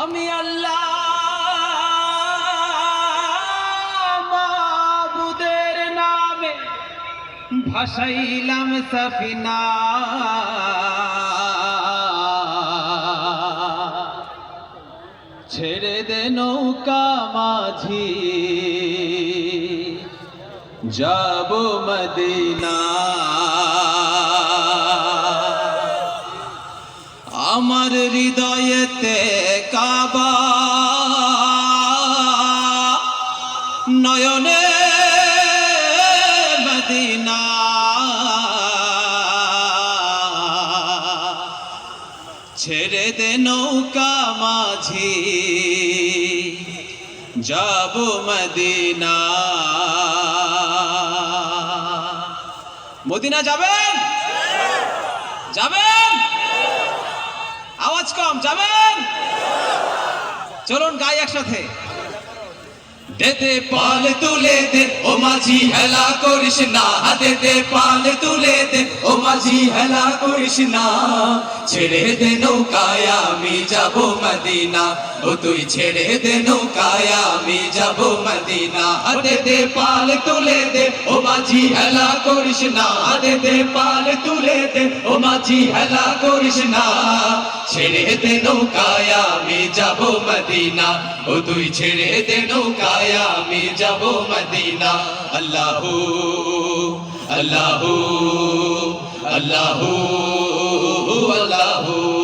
আমি আল্লাহ মাবুদের নামে ভাসাইলাম সফিনা। ছেড়ে দে নৌকা মাঝি যাব মদিনা। হৃদয়েতে কাবা। নয়নে মদিনা। ছেড়ে দে নৌকা মাঝি যাব মদিনা। মদিনা যাবেন? যাবেন? আওয়াজ কম, যাবেন? চলুন গাই একসাথে। দেতে পাল তুলে দে, ও মাঝি হেলা করিস না। দেতে পাল তুলে দে, ও মাঝি হেলা করিস না। ছেড়ে দে নৌকায়, আমি যাব মদিনা। ও তুই ছেড়ে দে নৌকায়, আমি যাব মদিনা দে পাল তুলে দে, ও মাঝি হেলা করিস না। দেতে পাল তুলে দে, ও মাঝি হেলা করিস না। ছেড়ে দে নৌকায়, আমি যাব মদিনা। ও তুই ছেড়ে দে নৌকায়, আমি যাব মদিনা। আল্লাহ আল্লাহ আল্লাহ আল্লাহ।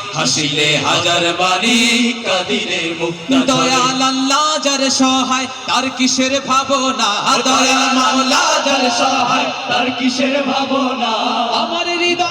হাসিলে হাজার মানে কাদিরে মুক্ত দয়াল আল্লাহ যার সহায় তার কিসের ভাবনা? দয়াল মাওলা যার সহায় তার কিসের ভাবনা? আমার হৃদয়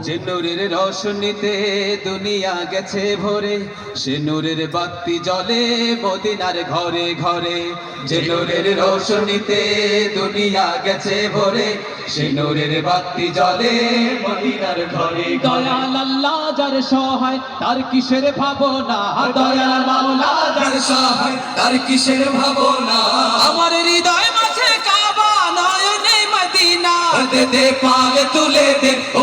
যে নূরের রোশনীতে দুনিয়া গেছে ভরে সে নূরের বাতি জ্বলে মদিনার ঘরে ঘরে। যে নূরের রোশনীতে দুনিয়া গেছে ভরে সে নূরের বাতি জ্বলে মদিনার ঘরে দয়াল আল্লাহ যার সহায় তার কিসের ভাবনা? দয়াল মাওলা যার সহায় তার কিসের ভাবনা? আমার হৃদয় হাতে দে পায়ে তুলে দে। ও